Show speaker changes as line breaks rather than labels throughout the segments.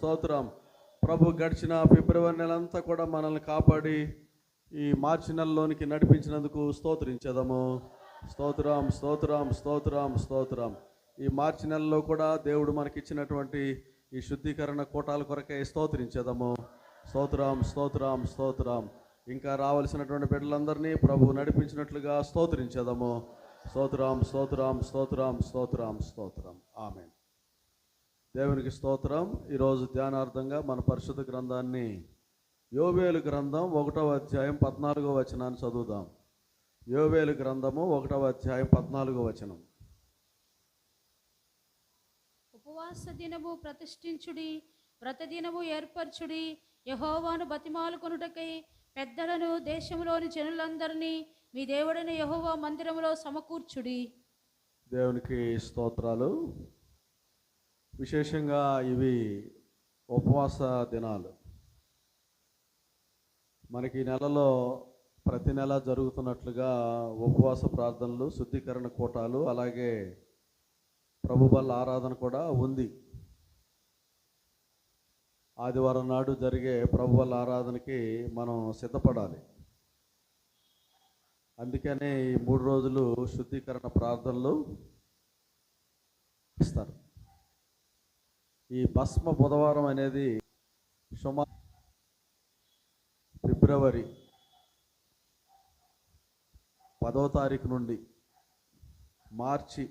స్తోత్రం ప్రభు గడిచిన ఫిబ్రవరి నెలంతా కూడా మనల్ని కాపాడి ఈ మార్చి నెలలోనికి నడిపించినందుకు స్తోత్రించదము స్తోత్రం స్తోత్రం స్తోత్రం స్తోత్రం ఈ మార్చి నెలలో కూడా దేవుడు మనకిచ్చినటువంటి ఈ శుద్ధీకరణ కోటాల కొరకే స్తోత్రించదము స్తోత్రం స్తోత్రం స్తోత్రం ఇంకా రావాల్సినటువంటి బిడ్డలందరినీ ప్రభు నడిపించినట్లుగా స్తోత్రించదము స్తోత్రం స్తోత్రం స్తోత్రం స్తోత్రం స్తోత్రం ఆమెన్ దేవునికి స్తోత్రం ఈరోజు ధ్యానార్థంగా మన పరిశుద్ధ గ్రంథాన్ని యోవేలు గ్రంథం ఒకటవ అధ్యాయం పద్నాలుగో వచనాన్ని చదువుదాం యోవేలు గ్రంథము ఒకటవ అధ్యాయం పద్నాలుగో వచనం
ఉపవాస దినము ప్రతిష్ఠించుడి దినము ఏర్పరచుడి యహోవాను బతిమాలు కొనుటకై పెద్దలను దేశంలోని జనులందరినీ మీ దేవుడైన యహోవా మందిరంలో సమకూర్చుడి
దేవునికి స్తోత్రాలు విశేషంగా ఇవి ఉపవాస దినాలు మనకి నెలలో ప్రతి నెల జరుగుతున్నట్లుగా ఉపవాస ప్రార్థనలు శుద్ధీకరణ కూటాలు అలాగే ప్రభుబల్ ఆరాధన కూడా ఉంది ఆదివారం నాడు జరిగే ప్రభువల్ ఆరాధనకి మనం సిద్ధపడాలి అందుకనే ఈ మూడు రోజులు శుద్ధీకరణ ప్రార్థనలు ఇస్తారు ఈ భస్మ బుధవారం అనేది సుమారు ఫిబ్రవరి పదో తారీఖు నుండి మార్చి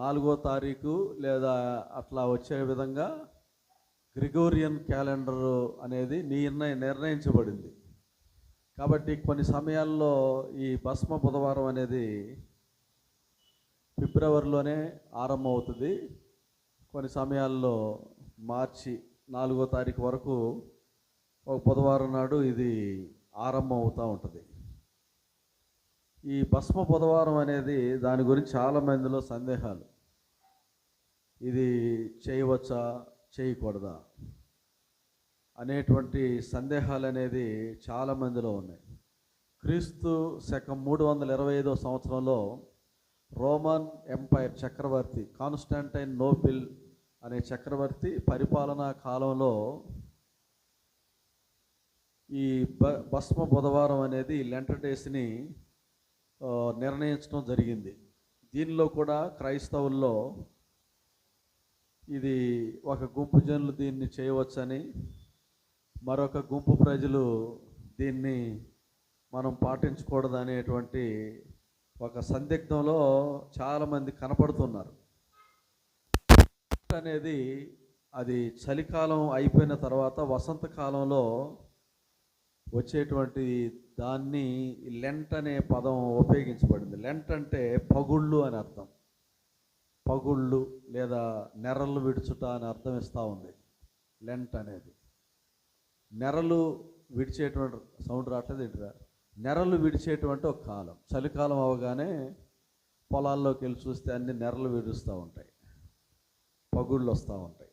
నాలుగో తారీఖు లేదా అట్లా వచ్చే విధంగా గ్రిగోరియన్ క్యాలెండర్ అనేది నిర్ణయం నిర్ణయించబడింది కాబట్టి కొన్ని సమయాల్లో ఈ భస్మ బుధవారం అనేది ఫిబ్రవరిలోనే ఆరంభమవుతుంది కొన్ని సమయాల్లో మార్చి నాలుగో తారీఖు వరకు ఒక బుధవారం నాడు ఇది ఆరంభం అవుతూ ఉంటుంది ఈ భస్మ బుధవారం అనేది దాని గురించి చాలామందిలో సందేహాలు ఇది చేయవచ్చా చేయకూడదా అనేటువంటి సందేహాలు అనేది చాలామందిలో ఉన్నాయి క్రీస్తు శకం మూడు వందల ఇరవై ఐదో సంవత్సరంలో రోమన్ ఎంపైర్ చక్రవర్తి కాన్స్టాంటైన్ నోబిల్ అనే చక్రవర్తి పరిపాలనా కాలంలో ఈ బ భస్మ బుధవారం అనేది లెంటర్ డేస్ని నిర్ణయించడం జరిగింది దీనిలో కూడా క్రైస్తవుల్లో ఇది ఒక గుంపు జనులు దీన్ని చేయవచ్చని మరొక గుంపు ప్రజలు దీన్ని మనం పాటించకూడదు అనేటువంటి ఒక సందిగ్ధంలో చాలామంది కనపడుతున్నారు అనేది అది చలికాలం అయిపోయిన తర్వాత వసంతకాలంలో వచ్చేటువంటి దాన్ని లెంట్ అనే పదం ఉపయోగించబడింది లెంట్ అంటే పగుళ్ళు అని అర్థం పగుళ్ళు లేదా నెరలు విడుచుట అని అర్థం ఇస్తూ ఉంది లెంట్ అనేది నెరలు విడిచేటువంటి సౌండ్ రావట్లేదు ఏంటిరా నెరలు విడిచేటువంటి ఒక కాలం చలికాలం అవగానే పొలాల్లోకి వెళ్ళి చూస్తే అన్ని నెరలు విడుస్తూ ఉంటాయి పగుళ్ళు వస్తూ ఉంటాయి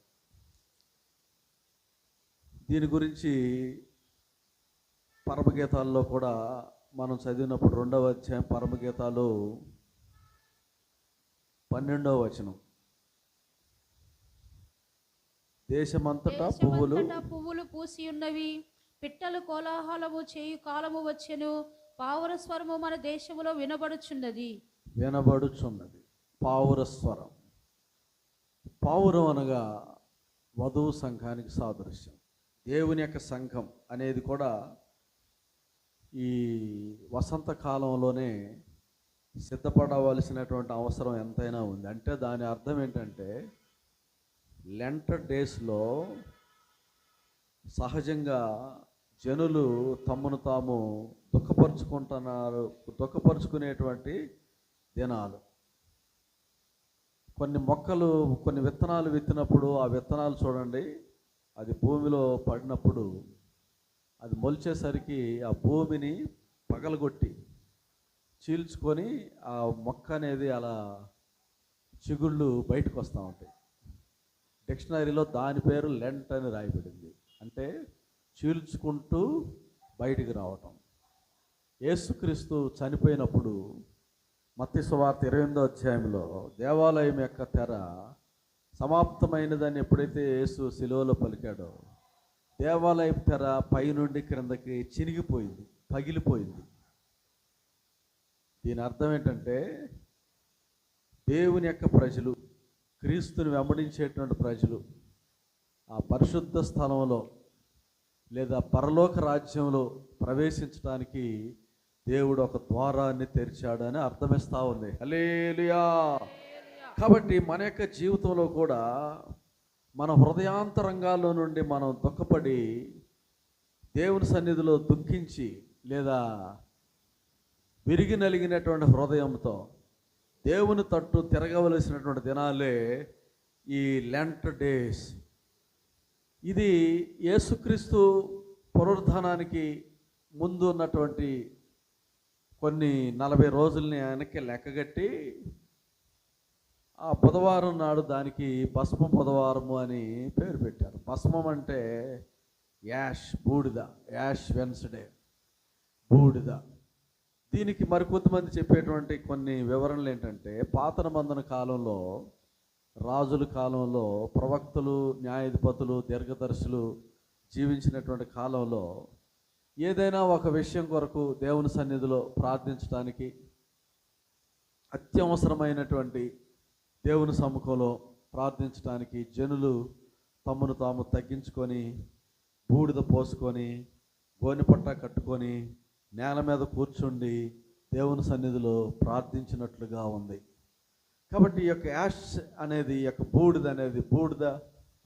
దీని గురించి పరమగీతాల్లో కూడా మనం చదివినప్పుడు రెండవ అధ్యాయం పరమగీతాలు పన్నెండవ వచనం దేశమంతటా పువ్వులు
పువ్వులు పూసి ఉన్నవి పిట్టలు కోలాహలము చేయు కాలము వచ్చెను పావుర స్వరము మన దేశంలో వినబడుచున్నది
వినబడుచున్నది పావుర స్వరం పావురం అనగా వధువు సంఘానికి సాదృశ్యం దేవుని యొక్క సంఘం అనేది కూడా ఈ వసంతకాలంలోనే సిద్ధపడవలసినటువంటి అవసరం ఎంతైనా ఉంది అంటే దాని అర్థం ఏంటంటే లెంటర్ డేస్లో సహజంగా జనులు తమను తాము దుఃఖపరుచుకుంటున్నారు దుఃఖపరుచుకునేటువంటి దినాలు కొన్ని మొక్కలు కొన్ని విత్తనాలు విత్తినప్పుడు ఆ విత్తనాలు చూడండి అది భూమిలో పడినప్పుడు అది మొలిచేసరికి ఆ భూమిని పగలగొట్టి చీల్చుకొని ఆ మొక్క అనేది అలా చిగుళ్ళు బయటకు వస్తూ ఉంటాయి డిక్షనరీలో దాని పేరు లెంట్ అని రాయబడింది అంటే చీల్చుకుంటూ బయటికి రావటం యేసుక్రీస్తు చనిపోయినప్పుడు మత్స్యవార్త ఇరవై ఎనిమిదో అధ్యాయంలో దేవాలయం యొక్క తెర సమాప్తమైనదని ఎప్పుడైతే యేసు శిలువలో పలికాడో దేవాలయం తెర పైనుండి క్రిందకి చినిగిపోయింది పగిలిపోయింది దీని అర్థం ఏంటంటే దేవుని యొక్క ప్రజలు క్రీస్తుని వెంబడించేటువంటి ప్రజలు ఆ పరిశుద్ధ స్థలంలో లేదా పరలోక రాజ్యంలో ప్రవేశించడానికి దేవుడు ఒక ద్వారాన్ని తెరిచాడని అర్థమిస్తూ ఉంది హలేలియా కాబట్టి మన యొక్క జీవితంలో కూడా మన హృదయాంతరంగాల్లో నుండి మనం దుఃఖపడి దేవుని సన్నిధిలో దుఃఖించి లేదా విరిగి నలిగినటువంటి హృదయంతో దేవుని తట్టు తిరగవలసినటువంటి దినాలే ఈ లెంట్ డేస్ ఇది యేసుక్రీస్తు పునరుద్ధానానికి ముందు ఉన్నటువంటి కొన్ని నలభై రోజుల్ని ఆయనకి లెక్కగట్టి ఆ బుధవారం నాడు దానికి పసుమ బుధవారము అని పేరు పెట్టారు పసుమం అంటే యాష్ బూడిద యాష్ వెన్స్డే బూడిద దీనికి మరికొంతమంది చెప్పేటువంటి కొన్ని వివరణలు ఏంటంటే పాతన మందన కాలంలో రాజుల కాలంలో ప్రవక్తలు న్యాయాధిపతులు దీర్ఘదర్శులు జీవించినటువంటి కాలంలో ఏదైనా ఒక విషయం కొరకు దేవుని సన్నిధిలో ప్రార్థించడానికి అత్యవసరమైనటువంటి దేవుని సముఖంలో ప్రార్థించడానికి జనులు తమను తాము తగ్గించుకొని బూడిద పోసుకొని గోనిపట్ట కట్టుకొని నేల మీద కూర్చుండి దేవుని సన్నిధిలో ప్రార్థించినట్లుగా ఉంది కాబట్టి ఈ యొక్క యాష్ అనేది ఈ యొక్క బూడిద అనేది బూడిద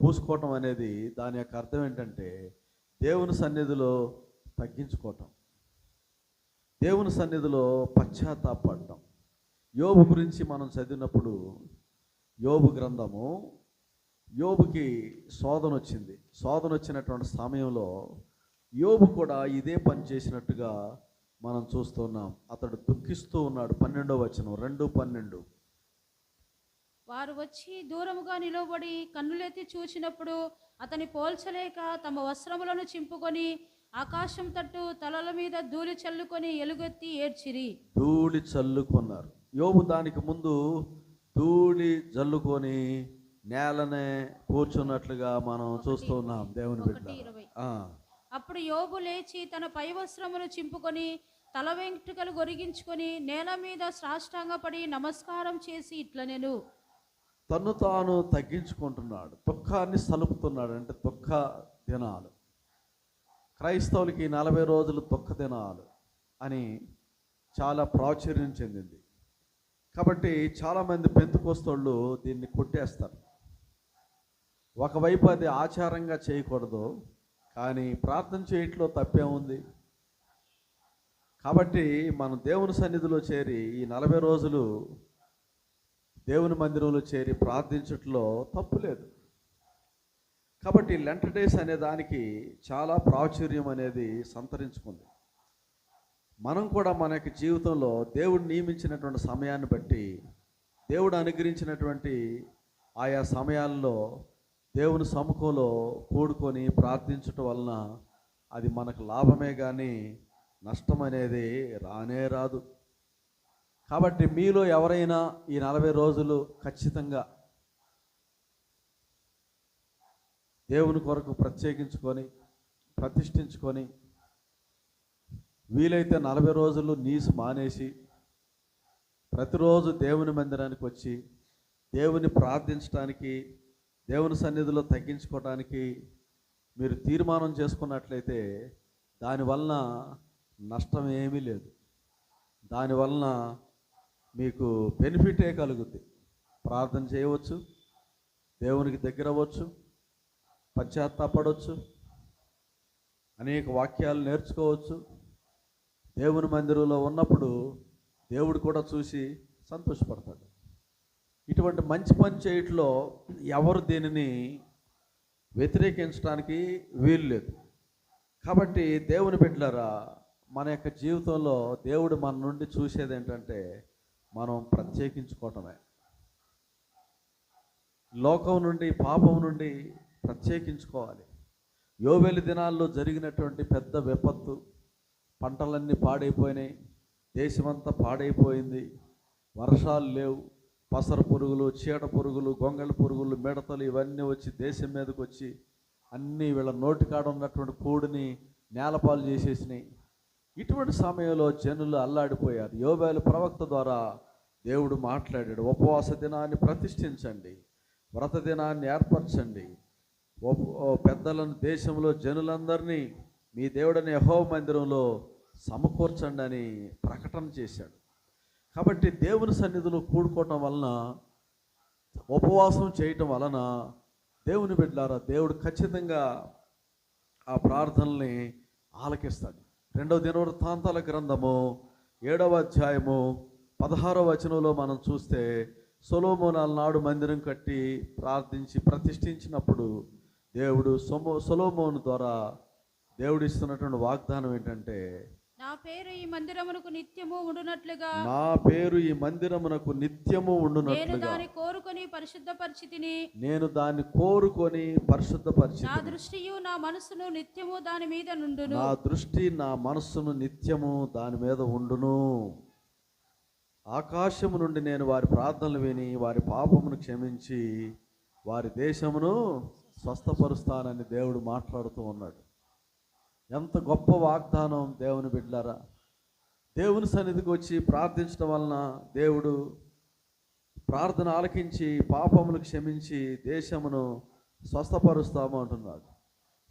పూసుకోవటం అనేది దాని యొక్క అర్థం ఏంటంటే దేవుని సన్నిధిలో తగ్గించుకోవటం దేవుని సన్నిధిలో పశ్చాత్తాపడటం యోబు గురించి మనం చదివినప్పుడు యోబు గ్రంథము యోబుకి శోధన వచ్చింది శోధన వచ్చినటువంటి సమయంలో యోబు కూడా ఇదే పని చేసినట్టుగా మనం చూస్తున్నాం అతడు దుఃఖిస్తూ ఉన్నాడు పన్నెండో వచనం రెండు పన్నెండు
వారు వచ్చి దూరముగా నిలబడి కన్నులెత్తి చూచినప్పుడు అతని పోల్చలేక తమ వస్త్రములను చింపుకొని ఆకాశం తట్టు తలల మీద ధూళి చల్లుకొని ఎలుగెత్తి ఏడ్చిరి
ధూళి చల్లుకున్నారు యోబు దానికి ముందు ధూళి జల్లుకొని నేలనే కూర్చున్నట్లుగా మనం చూస్తున్నాం దేవుని బిడ్డ
అప్పుడు యోబు లేచి తన పై వస్త్రమును చింపుకొని తల వెంట్రుకలు గొరిగించుకొని నేల మీద సాష్టాంగపడి నమస్కారం చేసి ఇట్ల నేను
తను తాను తగ్గించుకుంటున్నాడు దుఃఖాన్ని సలుపుతున్నాడు అంటే దుఃఖ దినాలు క్రైస్తవులకి నలభై రోజులు దుఃఖ దినాలు అని చాలా ప్రాచుర్యం చెందింది కాబట్టి చాలామంది పెంతుకోస్తోళ్ళు దీన్ని కొట్టేస్తారు ఒకవైపు అది ఆచారంగా చేయకూడదు కానీ ప్రార్థన చేయట్లో తప్పేముంది కాబట్టి మనం దేవుని సన్నిధిలో చేరి ఈ నలభై రోజులు దేవుని మందిరంలో చేరి ప్రార్థించట్లో తప్పు లేదు కాబట్టి లెంట డేస్ అనే దానికి చాలా ప్రాచుర్యం అనేది సంతరించుకుంది మనం కూడా మన యొక్క జీవితంలో దేవుడు నియమించినటువంటి సమయాన్ని బట్టి దేవుడు అనుగ్రహించినటువంటి ఆయా సమయాల్లో దేవుని సముఖంలో కూడుకొని ప్రార్థించటం వలన అది మనకు లాభమే కానీ నష్టం అనేది రానే రాదు కాబట్టి మీలో ఎవరైనా ఈ నలభై రోజులు ఖచ్చితంగా దేవుని కొరకు ప్రత్యేకించుకొని ప్రతిష్ఠించుకొని వీలైతే నలభై రోజులు నీసు మానేసి ప్రతిరోజు దేవుని మందిరానికి వచ్చి దేవుని ప్రార్థించడానికి దేవుని సన్నిధిలో తగ్గించుకోవడానికి మీరు తీర్మానం చేసుకున్నట్లయితే దానివలన నష్టం ఏమీ లేదు దానివలన మీకు బెనిఫిటే కలుగుద్ది ప్రార్థన చేయవచ్చు దేవునికి దగ్గర అవ్వచ్చు పశ్చాత్తాపడవచ్చు అనేక వాక్యాలు నేర్చుకోవచ్చు దేవుని మందిరంలో ఉన్నప్పుడు దేవుడు కూడా చూసి సంతోషపడతాడు ఇటువంటి మంచి పని చేయట్లో ఎవరు దీనిని వ్యతిరేకించడానికి వీలు లేదు కాబట్టి దేవుని బిడ్డలరా మన యొక్క జీవితంలో దేవుడు మన నుండి చూసేది ఏంటంటే మనం ప్రత్యేకించుకోవటమే లోకం నుండి పాపం నుండి ప్రత్యేకించుకోవాలి యోవేలి దినాల్లో జరిగినటువంటి పెద్ద విపత్తు పంటలన్నీ పాడైపోయినాయి దేశమంతా పాడైపోయింది వర్షాలు లేవు పసర పురుగులు చీడ పురుగులు గొంగళ పురుగులు మిడతలు ఇవన్నీ వచ్చి దేశం మీదకి వచ్చి అన్నీ వీళ్ళ నోటికాడ ఉన్నటువంటి కూడిని నేలపాలు చేసేసినాయి ఇటువంటి సమయంలో జనులు అల్లాడిపోయారు యోబేలు ప్రవక్త ద్వారా దేవుడు మాట్లాడాడు ఉపవాస దినాన్ని ప్రతిష్ఠించండి వ్రత దినాన్ని ఏర్పరచండి పెద్దలను దేశంలో జనులందరినీ మీ దేవుడని యహో మందిరంలో సమకూర్చండి అని ప్రకటన చేశాడు కాబట్టి దేవుని సన్నిధిలో కూడుకోవటం వలన ఉపవాసం చేయటం వలన దేవుని బిడ్డారా దేవుడు ఖచ్చితంగా ఆ ప్రార్థనల్ని ఆలకిస్తాడు రెండవ దినవృత్తాంతాల గ్రంథము ఏడవ అధ్యాయము పదహారవ వచనంలో మనం చూస్తే సొలోమోనాల నాడు మందిరం కట్టి ప్రార్థించి ప్రతిష్ఠించినప్పుడు దేవుడు సొమో సొలోమోను ద్వారా దేవుడిస్తున్నటువంటి వాగ్దానం ఏంటంటే
నా పేరు ఈ మందిరమునకు నిత్యము ఉండునట్లుగా
నా పేరు ఈ మందిరమునకు నిత్యము ఉండునట్లుగా నేను దాన్ని
కోరుకొని పరిశుద్ధ పరిశుద్ధపరిచితిని
నేను దాన్ని కోరుకొని పరిశుద్ధపరిచి
నా దృష్టియు నా మనసును నిత్యము దాని మీద నుండును నా
దృష్టి నా మనస్సును నిత్యము దాని మీద ఉండును ఆకాశము నుండి నేను వారి ప్రార్థనలు విని వారి పాపమును క్షమించి వారి దేశమును స్వస్థపరుస్తానని దేవుడు మాట్లాడుతూ ఉన్నాడు ఎంత గొప్ప వాగ్దానం దేవుని బిడ్డారా దేవుని సన్నిధికి వచ్చి ప్రార్థించడం వలన దేవుడు ప్రార్థన ఆలకించి పాపములు క్షమించి దేశమును స్వస్థపరుస్తాము అంటున్నాడు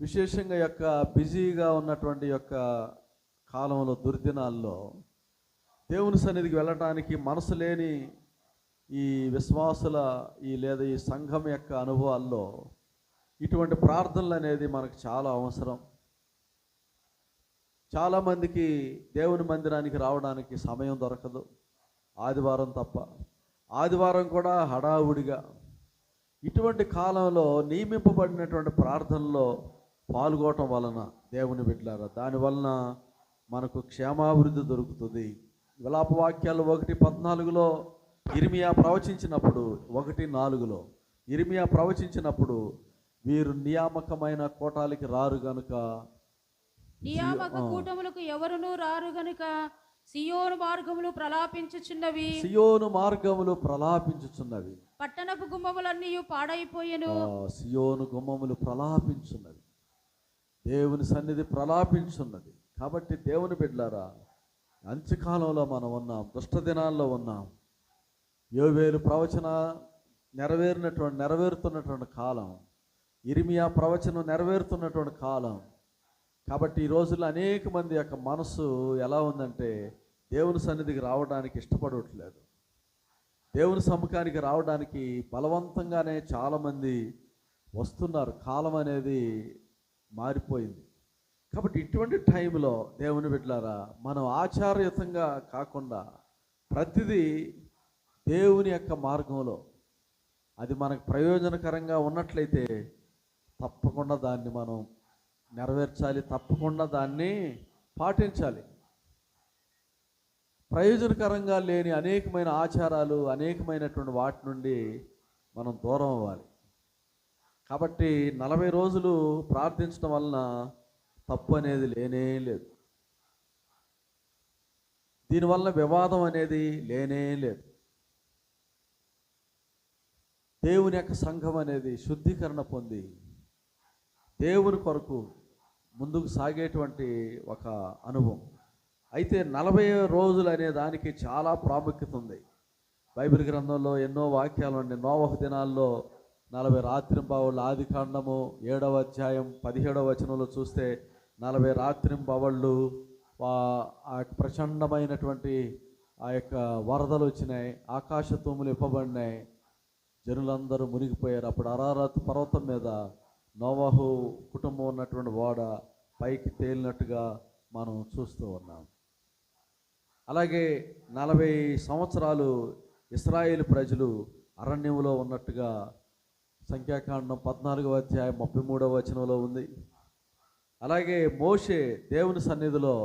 విశేషంగా యొక్క బిజీగా ఉన్నటువంటి యొక్క కాలంలో దుర్దినాల్లో దేవుని సన్నిధికి వెళ్ళటానికి మనసు లేని ఈ విశ్వాసుల ఈ లేదా ఈ సంఘం యొక్క అనుభవాల్లో ఇటువంటి ప్రార్థనలు అనేది మనకు చాలా అవసరం చాలామందికి దేవుని మందిరానికి రావడానికి సమయం దొరకదు ఆదివారం తప్ప ఆదివారం కూడా హడావుడిగా ఇటువంటి కాలంలో నియమింపబడినటువంటి ప్రార్థనలో పాల్గొనటం వలన దేవుని బిడ్డారా దాని వలన మనకు క్షేమాభివృద్ధి దొరుకుతుంది విలాపవాక్యాలు ఒకటి పద్నాలుగులో ఇరిమియా ప్రవచించినప్పుడు ఒకటి నాలుగులో ఇరిమియా ప్రవచించినప్పుడు వీరు నియామకమైన కోటాలకి రారు గనుక
నియామక కూటములకు ఎవరునూ రారు గనుక సియోను మార్గములు ప్రలాపించుచున్నవి
సియోను మార్గములు ప్రలాపించుచున్నవి
పట్టణపు గుమ్మములన్నీ పాడైపోయాను
సియోను గుమ్మములు ప్రలాపించున్నవి దేవుని సన్నిధి ప్రలాపించున్నది కాబట్టి దేవుని బిడ్డారా అంత్యకాలంలో మనం ఉన్నాం దుష్ట దినాల్లో ఉన్నాం యోవేలు ప్రవచన నెరవేరినటువంటి నెరవేరుతున్నటువంటి కాలం ఇరిమియా ప్రవచనం నెరవేరుతున్నటువంటి కాలం కాబట్టి ఈ రోజుల్లో అనేక మంది యొక్క మనసు ఎలా ఉందంటే దేవుని సన్నిధికి రావడానికి ఇష్టపడట్లేదు దేవుని సముఖానికి రావడానికి బలవంతంగానే చాలామంది వస్తున్నారు కాలం అనేది మారిపోయింది కాబట్టి ఇటువంటి టైంలో దేవుని బిడ్డలారా మనం ఆచారయుతంగా కాకుండా ప్రతిదీ దేవుని యొక్క మార్గంలో అది మనకు ప్రయోజనకరంగా ఉన్నట్లయితే తప్పకుండా దాన్ని మనం నెరవేర్చాలి తప్పకుండా దాన్ని పాటించాలి ప్రయోజనకరంగా లేని అనేకమైన ఆచారాలు అనేకమైనటువంటి వాటి నుండి మనం దూరం అవ్వాలి కాబట్టి నలభై రోజులు ప్రార్థించడం వలన తప్పు అనేది లేనే లేదు దీనివల్ల వివాదం అనేది లేనే లేదు దేవుని యొక్క సంఘం అనేది శుద్ధీకరణ పొంది దేవుని కొరకు ముందుకు సాగేటువంటి ఒక అనుభవం అయితే నలభై రోజులు అనే దానికి చాలా ప్రాముఖ్యత ఉంది బైబిల్ గ్రంథంలో ఎన్నో వాక్యాలు ఉన్నాయి నోవహ దినాల్లో నలభై రాత్రింబావుళ్ళు ఆది కాండము ఏడవ అధ్యాయం పదిహేడవ వచనంలో చూస్తే నలభై రాత్రింబావళ్ళు ఆ ప్రచండమైనటువంటి ఆ యొక్క వరదలు వచ్చినాయి ఆకాశ తూములు ఇవ్వబడినాయి జనులందరూ మునిగిపోయారు అప్పుడు అరారత్ పర్వతం మీద నోవహు కుటుంబం ఉన్నటువంటి వాడ పైకి తేలినట్టుగా మనం చూస్తూ ఉన్నాం అలాగే నలభై సంవత్సరాలు ఇస్రాయేల్ ప్రజలు అరణ్యంలో ఉన్నట్టుగా సంఖ్యాకాండం పద్నాలుగవ అధ్యాయం ముప్పై మూడవ వచనంలో ఉంది అలాగే మోషే దేవుని సన్నిధిలో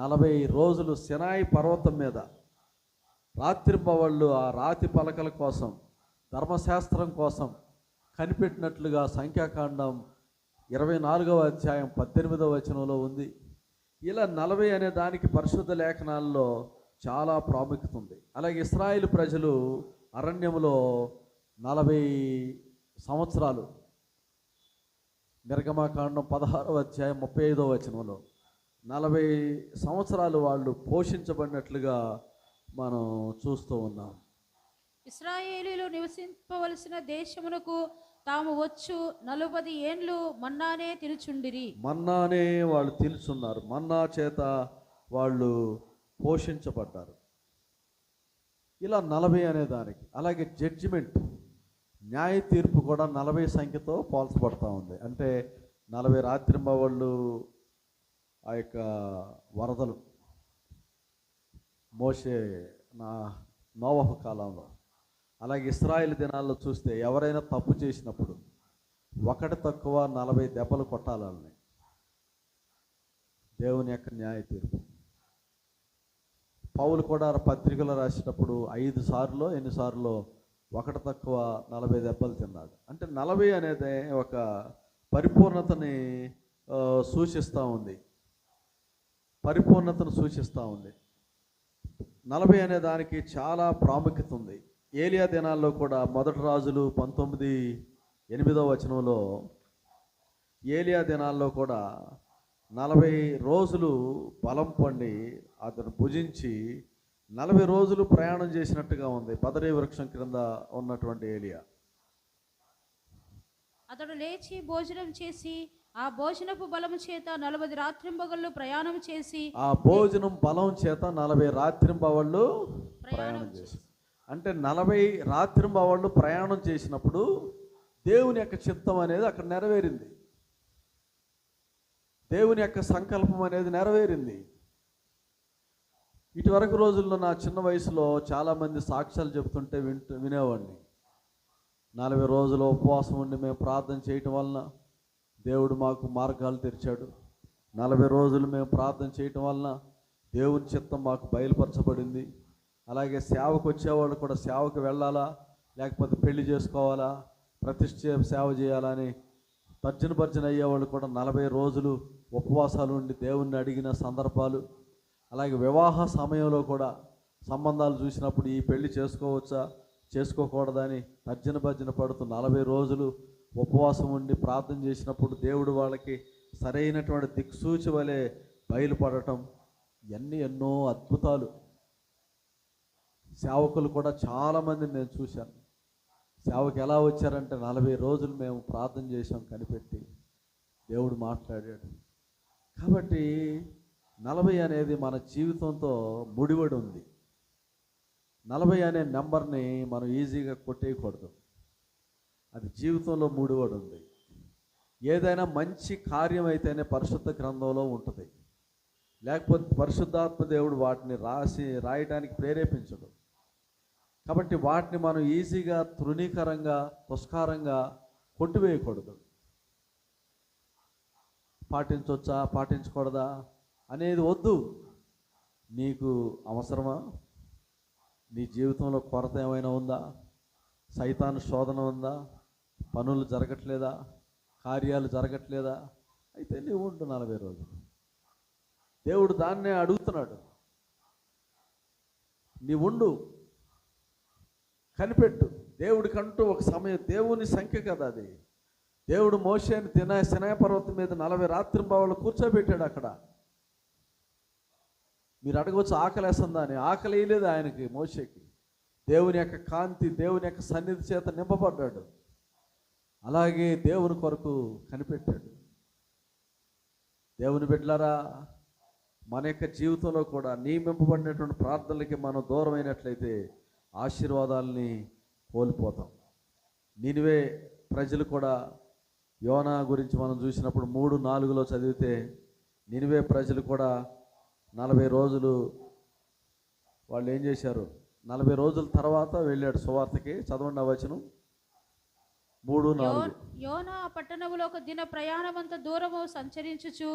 నలభై రోజులు సినాయి పర్వతం మీద రాత్రి పవళ్ళు ఆ రాతి పలకల కోసం ధర్మశాస్త్రం కోసం కనిపెట్టినట్లుగా సంఖ్యాకాండం ఇరవై నాలుగవ అధ్యాయం పద్దెనిమిదవ వచనంలో ఉంది ఇలా నలభై అనే దానికి పరిశుద్ధ లేఖనాల్లో చాలా ప్రాముఖ్యత ఉంది అలాగే ఇస్రాయిల్ ప్రజలు అరణ్యంలో నలభై సంవత్సరాలు నిర్గమాకాండం పదహారవ అధ్యాయం ముప్పై ఐదవ వచనంలో నలభై సంవత్సరాలు వాళ్ళు పోషించబడినట్లుగా మనం చూస్తూ ఉన్నాం
ఇస్రాయేలీలు నివసింపవలసిన దేశమునకు తాము వచ్చు నలుపది ఏండ్లు మన్నానే తినుచుండిరి
మన్నానే వాళ్ళు తినుచున్నారు మన్నా చేత వాళ్ళు పోషించబడ్డారు ఇలా నలభై అనే దానికి అలాగే జడ్జిమెంట్ న్యాయ తీర్పు కూడా నలభై సంఖ్యతో పోల్చబడతా ఉంది అంటే నలభై రాత్రింబ వాళ్ళు ఆ యొక్క వరదలు మోసే నా నోవహ కాలంలో అలాగే ఇస్రాయిల్ దినాల్లో చూస్తే ఎవరైనా తప్పు చేసినప్పుడు ఒకటి తక్కువ నలభై దెబ్బలు కొట్టాలని దేవుని యొక్క న్యాయ తీర్పు పౌలు కూడా పత్రికలు రాసేటప్పుడు ఐదు సార్లు ఎన్నిసార్లు ఒకటి తక్కువ నలభై దెబ్బలు తిన్నాడు అంటే నలభై అనేది ఒక పరిపూర్ణతని సూచిస్తూ ఉంది పరిపూర్ణతను సూచిస్తూ ఉంది నలభై అనే దానికి చాలా ప్రాముఖ్యత ఉంది ఏలియా దినాల్లో కూడా మొదటి రాజులు పంతొమ్మిది ఎనిమిదవ వచనంలో ఏలియా దినాల్లో కూడా నలభై రోజులు బలం పండి అతను భుజించి నలభై రోజులు ప్రయాణం చేసినట్టుగా ఉంది పదరీ వృక్షం క్రింద ఉన్నటువంటి ఏలియా
అతడు లేచి భోజనం చేసి ఆ భోజనపు బలం చేత నలభై రాత్రింబగళ్ళు ప్రయాణం చేసి
ఆ భోజనం బలం చేత నలభై రాత్రింబవళ్ళు ప్రయాణం చేసి అంటే నలభై రాత్రింబ వాళ్ళు ప్రయాణం చేసినప్పుడు దేవుని యొక్క చిత్తం అనేది అక్కడ నెరవేరింది దేవుని యొక్క సంకల్పం అనేది నెరవేరింది ఇటువరకు రోజుల్లో నా చిన్న వయసులో చాలామంది సాక్ష్యాలు చెప్తుంటే వింటూ వినేవాడిని నలభై రోజులు ఉపవాసం ఉండి మేము ప్రార్థన చేయటం వలన దేవుడు మాకు మార్గాలు తెరిచాడు నలభై రోజులు మేము ప్రార్థన చేయటం వలన దేవుని చిత్తం మాకు బయలుపరచబడింది అలాగే సేవకు వచ్చేవాళ్ళు కూడా సేవకు వెళ్ళాలా లేకపోతే పెళ్లి చేసుకోవాలా ప్రతిష్ట సేవ చేయాలని తర్జన భర్జన అయ్యేవాళ్ళు కూడా నలభై రోజులు ఉపవాసాలు ఉండి దేవుణ్ణి అడిగిన సందర్భాలు అలాగే వివాహ సమయంలో కూడా సంబంధాలు చూసినప్పుడు ఈ పెళ్లి చేసుకోవచ్చా చేసుకోకూడదని తర్జన భర్జన పడుతూ నలభై రోజులు ఉపవాసం ఉండి ప్రార్థన చేసినప్పుడు దేవుడు వాళ్ళకి సరైనటువంటి దిక్సూచి వలె బయలుపడటం ఇవన్నీ ఎన్నో అద్భుతాలు సేవకులు కూడా చాలామంది నేను చూశాను సేవకు ఎలా వచ్చారంటే నలభై రోజులు మేము ప్రార్థన చేసాం కనిపెట్టి దేవుడు మాట్లాడాడు కాబట్టి నలభై అనేది మన జీవితంతో ముడివడి ఉంది నలభై అనే నెంబర్ని మనం ఈజీగా కొట్టేయకూడదు అది జీవితంలో ముడివడి ఉంది ఏదైనా మంచి కార్యం అయితేనే పరిశుద్ధ గ్రంథంలో ఉంటుంది లేకపోతే పరిశుద్ధాత్మ దేవుడు వాటిని రాసి రాయడానికి ప్రేరేపించడు కాబట్టి వాటిని మనం ఈజీగా తృణీకరంగా పుష్కారంగా కొట్టివేయకూడదు పాటించవచ్చా పాటించకూడదా అనేది వద్దు నీకు అవసరమా నీ జీవితంలో కొరత ఏమైనా ఉందా సైతాను శోధన ఉందా పనులు జరగట్లేదా కార్యాలు జరగట్లేదా అయితే నీవు ఉండు నలభై రోజులు దేవుడు దాన్నే అడుగుతున్నాడు నీవుండు కనిపెట్టు దేవుడికంటూ ఒక సమయం దేవుని సంఖ్య కదా అది దేవుడు మోసేని తిన సినాయ పర్వతం మీద నలభై రాత్రి బావులు కూర్చోబెట్టాడు అక్కడ మీరు అడగవచ్చు వేస్తుందా అని ఆకలి వేయలేదు ఆయనకి మోసేకి దేవుని యొక్క కాంతి దేవుని యొక్క సన్నిధి చేత నింపబడ్డాడు అలాగే దేవుని కొరకు కనిపెట్టాడు దేవుని బిడ్డలారా మన యొక్క జీవితంలో కూడా నియమింపబడినటువంటి ప్రార్థనలకి మనం దూరమైనట్లయితే ఆశీర్వాదాలని కోల్పోతాం నినివే ప్రజలు కూడా యోనా గురించి మనం చూసినప్పుడు మూడు నాలుగులో చదివితే నినివే ప్రజలు కూడా నలభై రోజులు వాళ్ళు ఏం చేశారు నలభై రోజుల తర్వాత వెళ్ళాడు సువార్తకి చదవండి అవచ్చును మూడు నాలుగు
యోనా పట్టణములో ఒక దిన ప్రయాణమంత దూరము సంచరించుచు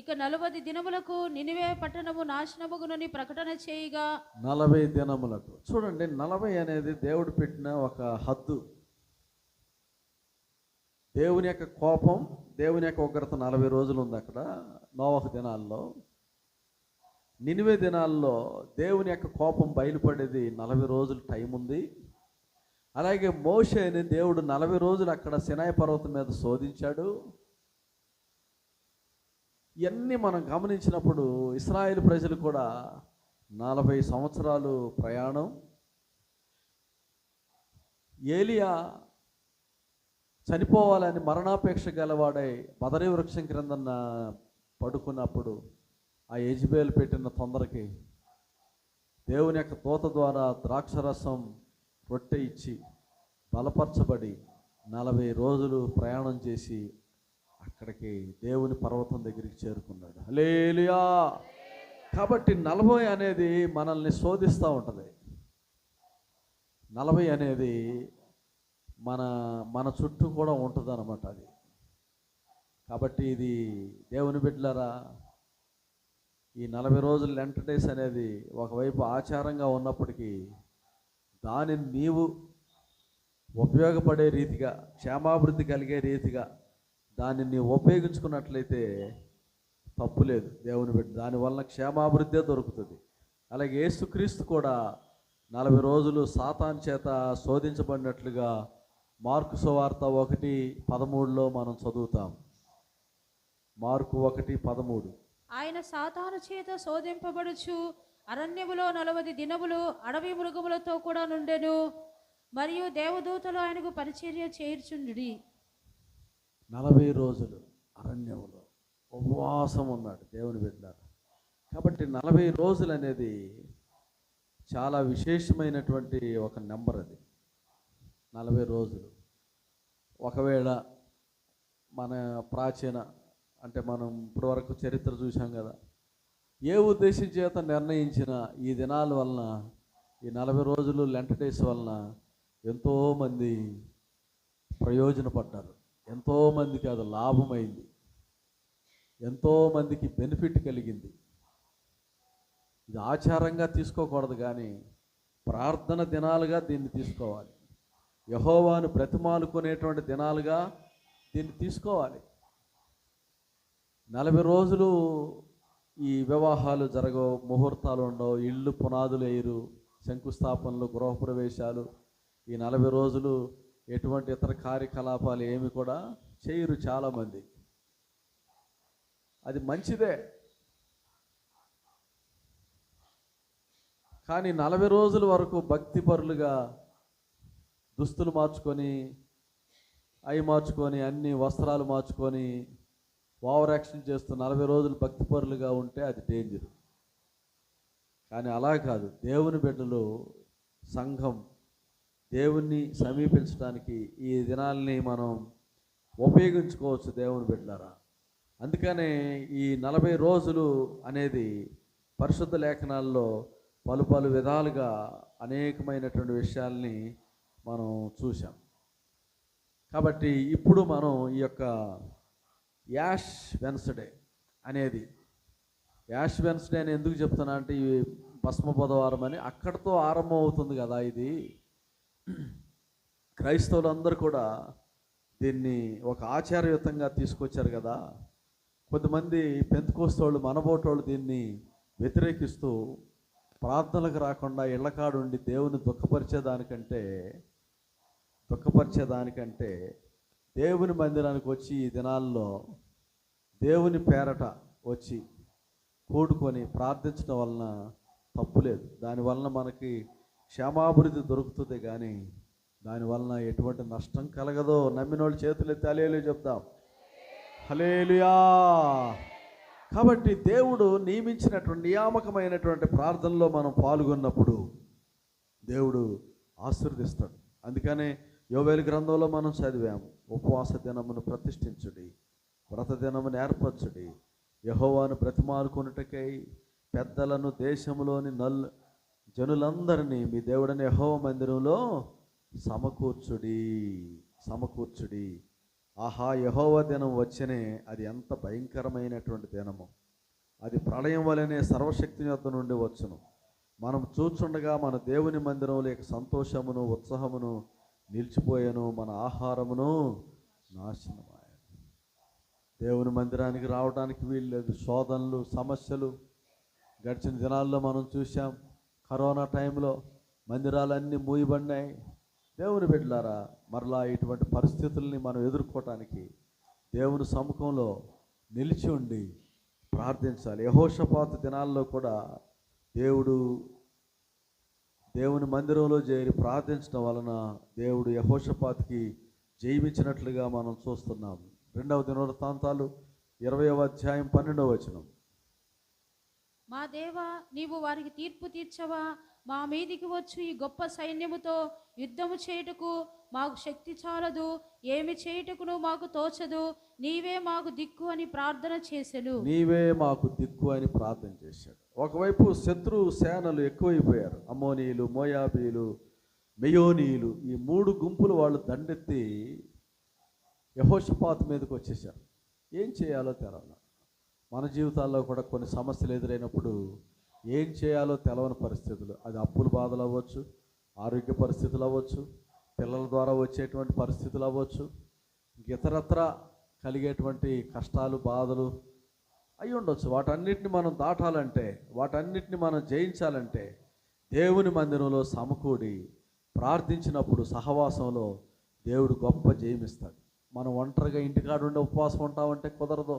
ఇక నలభై దినములకు నినివే పట్టణము నాశనముగునని ప్రకటన చేయగా
నలభై దినములకు చూడండి నలభై అనేది దేవుడు పెట్టిన ఒక హద్దు దేవుని యొక్క కోపం దేవుని యొక్క ఉగ్రత నలభై రోజులు ఉంది అక్కడ నోవహ దినాల్లో నినివే దినాల్లో దేవుని యొక్క కోపం బయలుపడేది నలభై రోజులు టైం ఉంది అలాగే మోషేని దేవుడు నలభై రోజులు అక్కడ సినాయ పర్వతం మీద శోధించాడు ఇవన్నీ మనం గమనించినప్పుడు ఇస్రాయేల్ ప్రజలు కూడా నలభై సంవత్సరాలు ప్రయాణం ఏలియా చనిపోవాలని మరణాపేక్ష గలవాడై బదరి వృక్షం క్రిందన్న పడుకున్నప్పుడు ఆ యజ్బేలు పెట్టిన తొందరకి దేవుని యొక్క తోత ద్వారా ద్రాక్షరసం రొట్టె ఇచ్చి బలపరచబడి నలభై రోజులు ప్రయాణం చేసి అక్కడికి దేవుని పర్వతం దగ్గరికి చేరుకున్నాడు హలేలియా కాబట్టి నలభై అనేది మనల్ని శోధిస్తూ ఉంటుంది నలభై అనేది మన మన చుట్టూ కూడా ఉంటుంది అనమాట అది కాబట్టి ఇది దేవుని బిడ్డలారా ఈ నలభై రోజులు లెంట డేస్ అనేది ఒకవైపు ఆచారంగా ఉన్నప్పటికీ దానిని నీవు ఉపయోగపడే రీతిగా క్షేమాభివృద్ధి కలిగే రీతిగా దాన్ని నీవు ఉపయోగించుకున్నట్లయితే తప్పు లేదు దేవుని బిడ్డ దానివల్ల క్షేమాభివృద్ధే దొరుకుతుంది అలాగే యేసుక్రీస్తు కూడా నలభై రోజులు సాతాన్ చేత శోధించబడినట్లుగా మార్కు సువార్త ఒకటి పదమూడులో మనం చదువుతాం మార్కు ఒకటి పదమూడు
ఆయన సాతాను చేత శోధింపబడుచు అరణ్యములో నలభై దినములు అడవి మృగములతో కూడా నుండెను మరియు దేవదూతలు ఆయనకు పరిచర్య చేర్చుండి
నలభై రోజులు అరణ్యములో ఉపవాసం ఉన్నాడు దేవుని బిడ్డ కాబట్టి నలభై రోజులు అనేది చాలా విశేషమైనటువంటి ఒక నెంబర్ అది నలభై రోజులు ఒకవేళ మన ప్రాచీన అంటే మనం ఇప్పటివరకు చరిత్ర చూసాం కదా ఏ ఉద్దేశం చేత నిర్ణయించిన ఈ దినాల వలన ఈ నలభై రోజులు లెంట డేస్ వలన ఎంతోమంది ప్రయోజనపడ్డారు ఎంతోమందికి అది లాభమైంది ఎంతోమందికి బెనిఫిట్ కలిగింది ఇది ఆచారంగా తీసుకోకూడదు కానీ ప్రార్థన దినాలుగా దీన్ని తీసుకోవాలి యహోవాను బ్రతిమాలుకునేటువంటి దినాలుగా దీన్ని తీసుకోవాలి నలభై రోజులు ఈ వివాహాలు జరగవు ముహూర్తాలు ఉండవు ఇళ్ళు పునాదులు వేయరు శంకుస్థాపనలు గృహప్రవేశాలు ఈ నలభై రోజులు ఎటువంటి ఇతర కార్యకలాపాలు ఏమి కూడా చేయరు చాలామంది అది మంచిదే కానీ నలభై రోజుల వరకు భక్తి పరులుగా దుస్తులు మార్చుకొని అవి మార్చుకొని అన్ని వస్త్రాలు మార్చుకొని ఓవర్ యాక్షన్ చేస్తూ నలభై రోజులు భక్తిపరులుగా ఉంటే అది డేంజర్ కానీ అలా కాదు దేవుని బిడ్డలు సంఘం దేవుణ్ణి సమీపించడానికి ఈ దినాల్ని మనం ఉపయోగించుకోవచ్చు దేవుని బిడ్డలారా అందుకనే ఈ నలభై రోజులు అనేది పరిశుద్ధ లేఖనాల్లో పలు పలు విధాలుగా అనేకమైనటువంటి విషయాల్ని మనం చూసాం కాబట్టి ఇప్పుడు మనం ఈ యొక్క యాష్ వెన్స్డే అనేది యాష్ వెన్స్డే అని ఎందుకు చెప్తున్నా అంటే ఈ భస్మ బుధవారం అని అక్కడితో ఆరంభం అవుతుంది కదా ఇది క్రైస్తవులందరూ కూడా దీన్ని ఒక ఆచారయుతంగా తీసుకొచ్చారు కదా కొంతమంది పెంతుకోస్తోళ్ళు మనబోటోళ్ళు దీన్ని వ్యతిరేకిస్తూ ప్రార్థనలకు రాకుండా ఇళ్ళకాడుండి దేవుని దుఃఖపరిచేదానికంటే దుఃఖపరిచేదానికంటే దేవుని మందిరానికి వచ్చి ఈ దినాల్లో దేవుని పేరట వచ్చి కూడుకొని ప్రార్థించడం వలన తప్పు లేదు దానివలన మనకి క్షేమాభివృద్ధి దొరుకుతుంది కానీ దానివలన ఎటువంటి నష్టం కలగదో నమ్మిన వాళ్ళు చేతులు ఎత్తి అలేలు చెప్తాం హలేలుయా కాబట్టి దేవుడు నియమించినటువంటి నియామకమైనటువంటి ప్రార్థనలో మనం పాల్గొన్నప్పుడు దేవుడు ఆశీర్దిస్తాడు అందుకనే యోవేలు గ్రంథంలో మనం చదివాము ఉపవాస దినమును ప్రతిష్ఠించుడి వ్రత దినమును ఏర్పరచుడి యహోవాను బ్రతిమాలుకున్నటకై పెద్దలను దేశంలోని నల్ జనులందరినీ మీ దేవుడని యహోవ మందిరంలో సమకూర్చుడి సమకూర్చుడి ఆహా యహోవ దినం వచ్చినే అది ఎంత భయంకరమైనటువంటి దినము అది ప్రళయం వలనే సర్వశక్తి యొక్క నుండి వచ్చును మనం చూచుండగా మన దేవుని మందిరంలో సంతోషమును ఉత్సాహమును నిలిచిపోయాను మన ఆహారమును నాశనం దేవుని మందిరానికి రావడానికి వీల్లేదు శోధనలు సమస్యలు గడిచిన దినాల్లో మనం చూసాం కరోనా టైంలో మందిరాలన్నీ మూయబడినాయి దేవుని బిడ్డలారా మరలా ఇటువంటి పరిస్థితుల్ని మనం ఎదుర్కోవటానికి దేవుని సముఖంలో నిలిచి ఉండి ప్రార్థించాలి యహోషపాత దినాల్లో కూడా దేవుడు దేవుని మందిరంలో చేరి ప్రార్థించడం వలన దేవుడు యహోషపాతికి జయమించినట్లుగా మనం చూస్తున్నాము రెండవ దినవృత్తాంతాలు ఇరవయవ అధ్యాయం పన్నెండవ వచనం
మా దేవా నీవు వారికి తీర్పు తీర్చవా మా మీదికి వచ్చు ఈ గొప్ప సైన్యముతో యుద్ధము చేయుటకు మాకు శక్తి చాలదు ఏమి చేయుటకును మాకు తోచదు నీవే మాకు దిక్కు అని ప్రార్థన చేశాడు
నీవే మాకు దిక్కు అని ప్రార్థన చేశాడు ఒకవైపు శత్రు సేనలు ఎక్కువైపోయారు అమోనీలు మోయాబీలు మెయోనీలు ఈ మూడు గుంపులు వాళ్ళు దండెత్తి యహోషపాత్ మీదకి వచ్చేసారు ఏం చేయాలో తెలవాలి మన జీవితాల్లో కూడా కొన్ని సమస్యలు ఎదురైనప్పుడు ఏం చేయాలో తెలవని పరిస్థితులు అది అప్పుల బాధలు అవ్వచ్చు ఆరోగ్య పరిస్థితులు అవ్వచ్చు పిల్లల ద్వారా వచ్చేటువంటి పరిస్థితులు అవ్వచ్చు ఇతరత్ర కలిగేటువంటి కష్టాలు బాధలు అయి ఉండొచ్చు వాటన్నిటిని మనం దాటాలంటే వాటన్నిటిని మనం జయించాలంటే దేవుని మందిరంలో సమకూడి ప్రార్థించినప్పుడు సహవాసంలో దేవుడు గొప్ప జయమిస్తాడు మనం ఒంటరిగా ఉండి ఉపవాసం ఉంటామంటే కుదరదు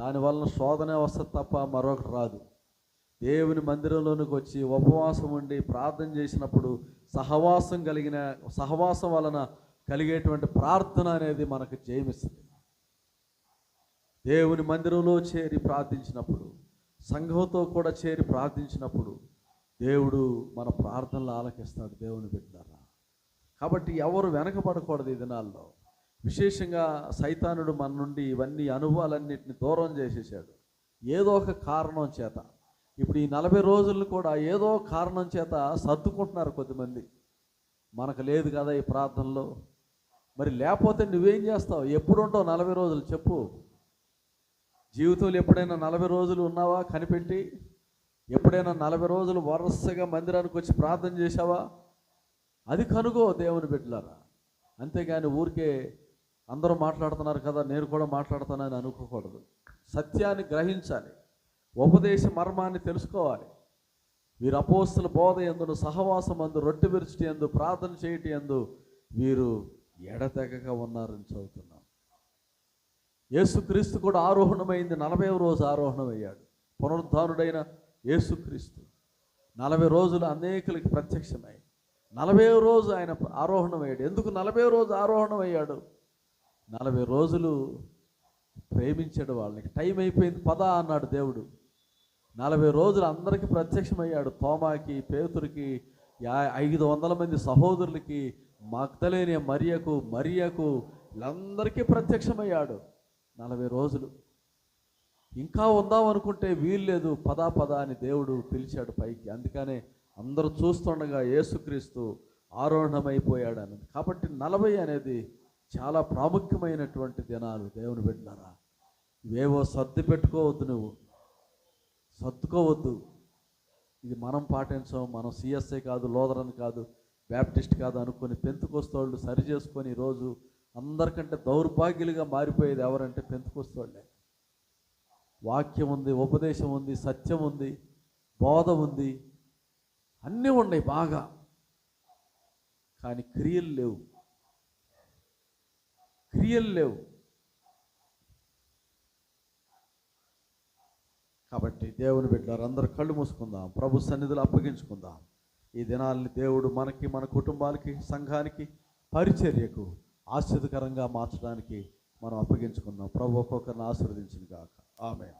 దానివలన శోధనే వస్తుంది తప్ప మరొకటి రాదు దేవుని మందిరంలోనికి వచ్చి ఉపవాసం ఉండి ప్రార్థన చేసినప్పుడు సహవాసం కలిగిన సహవాసం వలన కలిగేటువంటి ప్రార్థన అనేది మనకు జయమిస్తుంది దేవుని మందిరంలో చేరి ప్రార్థించినప్పుడు సంఘంతో కూడా చేరి ప్రార్థించినప్పుడు దేవుడు మన ప్రార్థనలు ఆలకిస్తాడు దేవుని బిడ్డారా కాబట్టి ఎవరు వెనకపడకూడదు ఈ దినాల్లో విశేషంగా సైతానుడు మన నుండి ఇవన్నీ అనుభవాలన్నింటినీ దూరం చేసేసాడు ఏదో ఒక కారణం చేత ఇప్పుడు ఈ నలభై రోజులను కూడా ఏదో కారణం చేత సర్దుకుంటున్నారు కొద్దిమంది మనకు లేదు కదా ఈ ప్రార్థనలో మరి లేకపోతే నువ్వేం చేస్తావు ఎప్పుడు ఉంటావు నలభై రోజులు చెప్పు జీవితంలో ఎప్పుడైనా నలభై రోజులు ఉన్నావా కనిపెట్టి ఎప్పుడైనా నలభై రోజులు వరుసగా మందిరానికి వచ్చి ప్రార్థన చేశావా అది కనుగో దేవుని బిడ్డలారా అంతేగాని ఊరికే అందరూ మాట్లాడుతున్నారు కదా నేను కూడా మాట్లాడతానని అనుకోకూడదు సత్యాన్ని గ్రహించాలి ఉపదేశ మర్మాన్ని తెలుసుకోవాలి వీరు అపోస్తుల బోధ ఎందును సహవాసం అందు రొట్టె విరుచుటి ఎందు ప్రార్థన చేయటి ఎందు వీరు ఎడతెగక ఉన్నారని చదువుతున్నాం యేసుక్రీస్తు కూడా ఆరోహణమైంది నలభై రోజు ఆరోహణమయ్యాడు పునరుద్ధానుడైన యేసుక్రీస్తు నలభై రోజులు అనేకులకి ప్రత్యక్షమై నలభై రోజు ఆయన ఆరోహణమయ్యాడు ఎందుకు నలభై రోజు ఆరోహణమయ్యాడు నలభై రోజులు ప్రేమించాడు వాళ్ళకి టైం అయిపోయింది పద అన్నాడు దేవుడు నలభై రోజులు అందరికీ ప్రత్యక్షమయ్యాడు తోమాకి పేతురికి యా ఐదు వందల మంది సహోదరులకి మగ్ధలేని మరియకు మరియకు వీళ్ళందరికీ ప్రత్యక్షమయ్యాడు నలభై రోజులు ఇంకా ఉందాం అనుకుంటే వీల్లేదు పదా పదా అని దేవుడు పిలిచాడు పైకి అందుకనే అందరూ చూస్తుండగా యేసుక్రీస్తు ఆరోహణమైపోయాడు అన్నది కాబట్టి నలభై అనేది చాలా ప్రాముఖ్యమైనటువంటి దినాలు దేవుని పెట్టినారా ఇవేవో సర్ది పెట్టుకోవద్దు నువ్వు సర్దుకోవద్దు ఇది మనం పాటించాం మనం సిఎస్ఏ కాదు లోదరన్ కాదు బ్యాప్టిస్ట్ కాదు అనుకొని పెంతుకొస్తోళ్ళు సరి చేసుకొని ఈరోజు అందరికంటే దౌర్భాగ్యులుగా మారిపోయేది ఎవరంటే పెంతుకొస్తోళ్ళే వాక్యం ఉంది ఉపదేశం ఉంది సత్యం ఉంది బోధ ఉంది అన్నీ ఉన్నాయి బాగా కానీ క్రియలు లేవు క్రియలు లేవు కాబట్టి దేవుని బిడ్డారు అందరూ కళ్ళు మూసుకుందాం ప్రభు సన్నిధులు అప్పగించుకుందాం ఈ దినాల్ని దేవుడు మనకి మన కుటుంబాలకి సంఘానికి పరిచర్యకు ఆశ్చర్యకరంగా మార్చడానికి మనం అప్పగించుకుందాం ప్రభు ఒక్కొక్కరిని ఆశీర్వదించింది కాక ఆమె